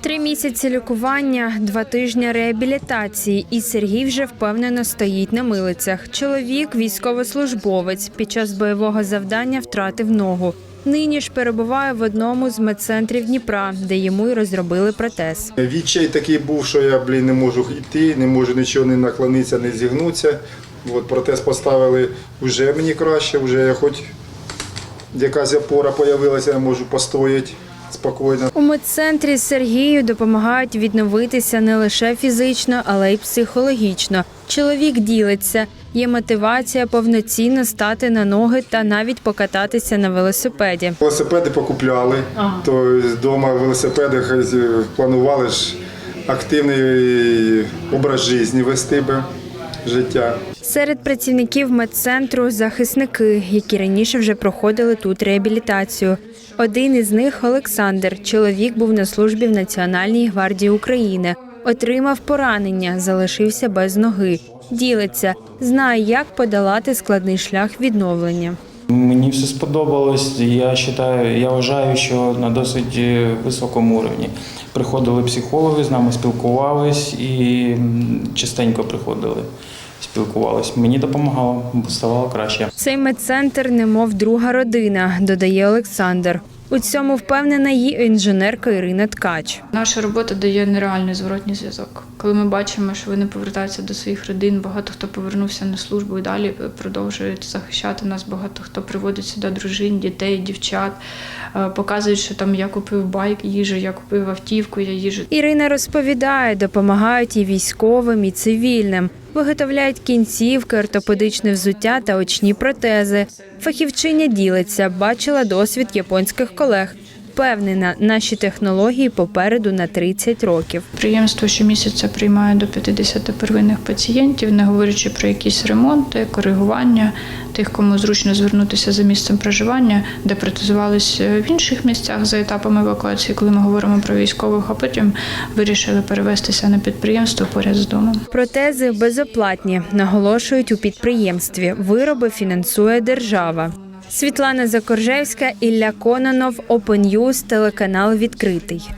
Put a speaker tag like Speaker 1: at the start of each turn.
Speaker 1: Три місяці лікування, два тижні реабілітації, і Сергій вже впевнено стоїть на милицях. Чоловік, військовослужбовець, під час бойового завдання втратив ногу. Нині ж перебуває в одному з медцентрів Дніпра, де йому й розробили протез.
Speaker 2: Відчай такий був, що я блін, не можу йти, не можу нічого не наклонитися, не зігнутися. От, протез поставили вже мені краще, вже я хоч якась опора з'явилася, я можу постояти спокійно.
Speaker 1: У медцентрі Сергію допомагають відновитися не лише фізично, але й психологічно. Чоловік ділиться. Є мотивація повноцінно стати на ноги та навіть покататися на велосипеді.
Speaker 2: Велосипеди покупляли, то вдома велосипеди планували ж активний образ життя вести би життя.
Speaker 1: Серед працівників медцентру захисники, які раніше вже проходили тут реабілітацію. Один із них Олександр. Чоловік був на службі в Національній гвардії України. Отримав поранення, залишився без ноги. Ділиться, знає, як подолати складний шлях відновлення.
Speaker 3: Мені все сподобалось. Я вважаю, я вважаю, що на досить е, високому рівні. Приходили психологи, з нами спілкувались і частенько приходили, спілкувались. Мені допомагало, бо ставало краще.
Speaker 1: Цей медцентр немов друга родина, додає Олександр. У цьому впевнена її інженерка Ірина Ткач.
Speaker 4: Наша робота дає нереальний зворотній зв'язок. Коли ми бачимо, що вони повертаються до своїх родин, багато хто повернувся на службу і далі продовжують захищати нас. Багато хто приводить сюди дружин, дітей, дівчат, е, показують, що там я купив байк їжу, я купив автівку, я їжу.
Speaker 1: Ірина розповідає, допомагають і військовим, і цивільним. Виготовляють кінцівки, ортопедичне взуття та очні протези. Фахівчиня ділиться, бачила досвід японських колег. Впевнена, наші технології попереду на 30 років.
Speaker 4: Підприємство щомісяця приймає до 50 первинних пацієнтів, не говорячи про якісь ремонти, коригування тих, кому зручно звернутися за місцем проживання, де протезувались в інших місцях за етапами евакуації, коли ми говоримо про військових, а потім вирішили перевестися на підприємство поряд з домом.
Speaker 1: Протези безоплатні, наголошують у підприємстві. Вироби фінансує держава. Світлана Закоржевська, Ілля Кононов, Open News, телеканал відкритий.